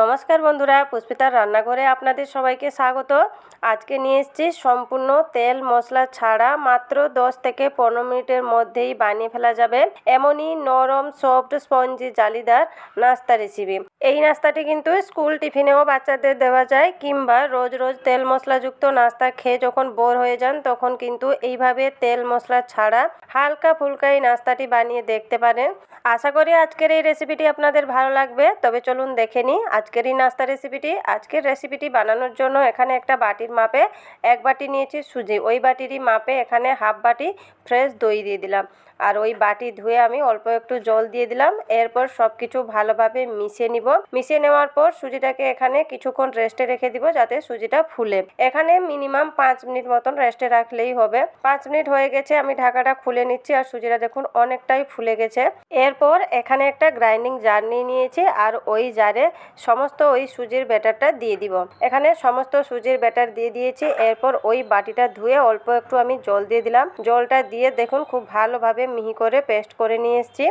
নমস্কার বন্ধুরা, পুষ্পিতার রান্নাঘরে আপনাদের সবাইকে স্বাগত। আজকে নিয়ে এসেছি সম্পূর্ণ তেল মশলা ছাড়া মাত্র 10 থেকে পনেরো মিনিটের মধ্যেই বানিয়ে ফেলা যাবে। এমনই নরম, সফট, স্পঞ্জি, জালিদার নাস্তা রেসিপি এই নাস্তাটি কিন্তু স্কুল টিফিনেও বাচ্চাদের দেওয়া যায়, কিংবা রোজ রোজ তেল মশলাযুক্ত নাস্তা খেয়ে যখন বোর হয়ে যান, তখন কিন্তু এইভাবে তেল মশলা ছাড়া হালকা ফুলকা এই নাস্তাটি বানিয়ে দেখতে পারেন। আশা করি আজকের এই রেসিপিটি আপনাদের ভালো লাগবে, তবে চলুন দেখে নিই। আজকের এই নাস্তা রেসিপিটি আজকের রেসিপিটি বানানোর জন্য এখানে একটা বাটির মাপে এক বাটি নিয়েছি সুজি। ওই বাটিরই মাপে এখানে হাফ বাটি ফ্রেশ দই দিয়ে দিলাম। আর ওই বাটি ধুয়ে আমি অল্প একটু জল দিয়ে দিলাম। এরপর সব কিছু ভালোভাবে মিশিয়ে নিব। মিশিয়ে নেওয়ার পর সুজিটাকে এখানে কিছুক্ষণ রেস্টে রেখে দিব যাতে সুজিটা ফুলে। এখানে মিনিমাম পাঁচ মিনিট মতন রেস্টে রাখলেই হবে। পাঁচ মিনিট হয়ে গেছে, আমি ঢাকাটা খুলে নিচ্ছি আর সুজিটা দেখুন অনেকটাই ফুলে গেছে। এরপর এখানে একটা গ্রাইন্ডিং জার নিয়ে নিয়েছি আর ওই জারে সমস্ত ওই সুজির ব্যাটারটা দিয়ে দিব। এখানে সমস্ত সুজির ব্যাটার দিয়ে দিয়েছি। এরপর ওই বাটিটা ধুয়ে অল্প একটু আমি জল দিয়ে দিলাম। জলটা দিয়ে দেখুন খুব ভালোভাবে মিহি করে পেস্ট করে নিয়ে এসেছি।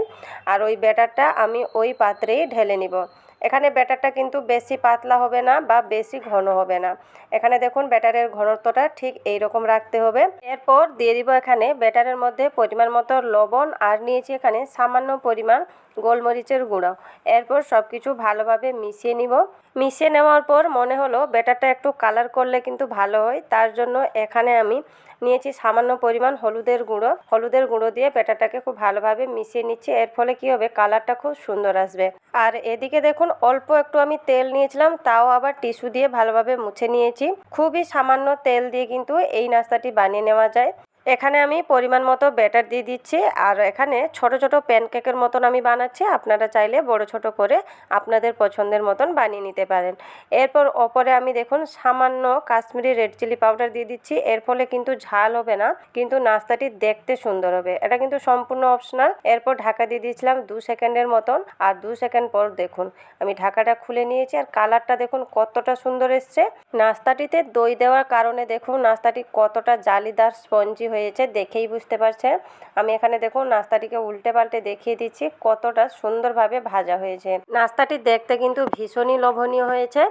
আর ওই ব্যাটারটা আমি ওই পাত্রেই ঢেলে নিব। এখানে ব্যাটারটা কিন্তু বেশি পাতলা হবে না বা বেশি ঘন হবে না। এখানে দেখুন ব্যাটারের ঘনত্বটা ঠিক এই রকম রাখতে হবে। এরপর দিয়ে দিব এখানে ব্যাটারের মধ্যে পরিমাণ মতো লবণ আর নিয়েছি এখানে সামান্য পরিমাণ গোলমরিচের গুঁড়ো। এরপর সব কিছু ভালোভাবে মিশিয়ে নিব। মিশিয়ে নেওয়ার পর মনে হলো ব্যাটারটা একটু কালার করলে কিন্তু ভালো হয়। তার জন্য এখানে আমি নিয়েছি সামান্য পরিমাণ হলুদের গুঁড়ো। হলুদের গুঁড়ো দিয়ে ব্যাটারটাকে খুব ভালোভাবে মিশিয়ে নিচ্ছি। এর ফলে কি হবে? কালারটা খুব সুন্দর আসবে। আর এদিকে দেখুন, অল্প একটু আমি তেল নিয়েছিলাম, তাও আবার টিস্যু দিয়ে ভালোভাবে মুছে নিয়েছি। খুবই সামান্য তেল দিয়ে কিন্তু এই নাস্তাটি বানিয়ে নেওয়া যায়। এখানে আমি পরিমাণ মতো ব্যাটার দিয়ে দিচ্ছি, আর এখানে ছোট ছোট প্যানকেকের মতন আমি বানাচ্ছি। আপনারা চাইলে বড় ছোট করে আপনাদের পছন্দের মতন বানিয়ে নিতে পারেন। এরপর ওপরে আমি দেখুন সামান্য কাশ্মীরি রেড চিলি পাউডার দিয়ে দিচ্ছি। এর ফলে কিন্তু ঝাল হবে না, কিন্তু নাস্তাটি দেখতে সুন্দর হবে। এটা কিন্তু সম্পূর্ণ অপশনাল। এরপর ঢাকা দিয়ে দিয়েছিলাম দু সেকেন্ডের মতন, আর দু সেকেন্ড পর দেখুন আমি ঢাকাটা খুলে নিয়েছি, আর কালারটা দেখুন কতটা সুন্দর এসছে। নাস্তাটিতে দই দেওয়ার কারণে দেখুন নাস্তাটি কতটা জালিদার, স্পঞ্জি হয়েছে দেখেই বুঝতে পারছেন। আমি এখানে দেখুন নাস্তাটিকে উল্টে পাল্টে দেখিয়ে দিচ্ছি কতটা সুন্দরভাবে ভাজা হয়েছে। নাস্তাটি দেখতে কিন্তু ভীষণই লোভনীয় হয়েছে।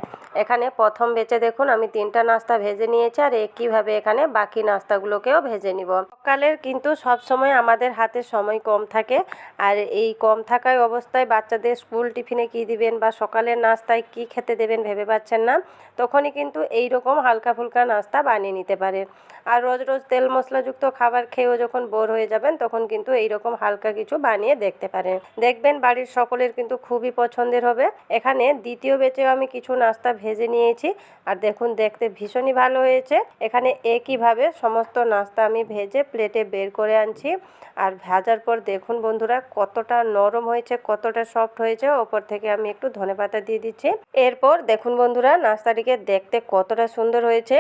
এখানে প্রথম বেচে দেখুন আমি তিনটা নাস্তা ভেজে নিয়েছি আর একইভাবে এখানে বাকি নাস্তাগুলোকেও ভেজে নিব। সকালের কিন্তু সব সময় আমাদের হাতে সময় কম থাকে আর এই কম থাকায় অবস্থায় বাচ্চাদের স্কুল টিফিনে কি দিবেন বা সকালের নাস্তায় কি খেতে দেবেন ভেবে পাচ্ছেন না। তখনই কিন্তু এই রকম হালকা ফুলকা নাস্তা বানিয়ে নিতে পারে আর রোজ রোজ তেল মশলাযুক্ত খাবার খেয়েও যখন বোর হয়ে যাবেন, তখন কিন্তু এই রকম হালকা কিছু বানিয়ে দেখতে পারেন। দেখবেন বাড়ির সকলের কিন্তু খুবই পছন্দের হবে। এখানে দ্বিতীয় বেচেও আমি কিছু নাস্তা ভেজে নিয়েছি। আর দেখুন, দেখতে ভীষণই ভালো হয়েছে। এখানে একইভাবে সমস্ত নাস্তা আমি ভেজে প্লেটে বের করে আনছি। আর ভাজার পর দেখুন বন্ধুরা, কতটা নরম হয়েছে, কতটা সফট হয়েছে। ওপর থেকে আমি একটু ধনেপাতা দিয়ে দিচ্ছি। এরপর দেখুন বন্ধুরা, নাস্তাটিকে দেখতে কতটা সুন্দর হয়েছে।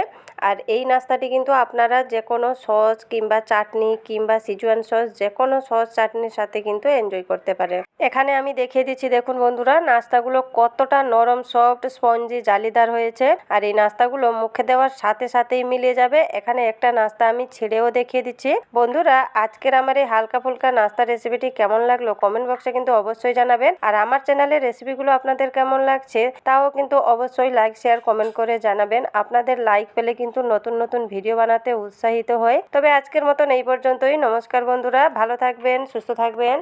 আর এই নাস্তাটি কিন্তু আপনারা যে কোনো সস কিংবা চাটনি কিংবা সিজুয়ান সস যে কোনো সস চাটনির সাথে কিন্তু এনজয় করতে পারে। এখানে আমি দেখিয়ে দিচ্ছি, দেখুন বন্ধুরা, নাস্তাগুলো কতটা নরম সফট স্পঞ্জি জালিদার হয়েছে। আর এই নাস্তাগুলো মুখে দেওয়ার সাথে সাথেই মিলিয়ে যাবে। এখানে একটা নাস্তা আমি ছেড়েও দেখিয়ে দিচ্ছি। বন্ধুরা, আজকের আমার এই হালকা ফুলকা নাস্তা রেসিপিটি কেমন লাগল কমেন্ট বক্সে কিন্তু অবশ্যই জানাবেন। আর আমার চ্যানেলের রেসিপিগুলো আপনাদের কেমন লাগছে, তাও কিন্তু অবশ্যই লাইক শেয়ার কমেন্ট করে জানাবেন। আপনাদের লাইক পেলে কিন্তু নতুন নতুন ভিডিও বানাতে উৎসাহিত হয় আজকের মতন এই পর্যন্তই। নমস্কার বন্ধুরা ভালো থাকবেন সুস্থ থাকবেন।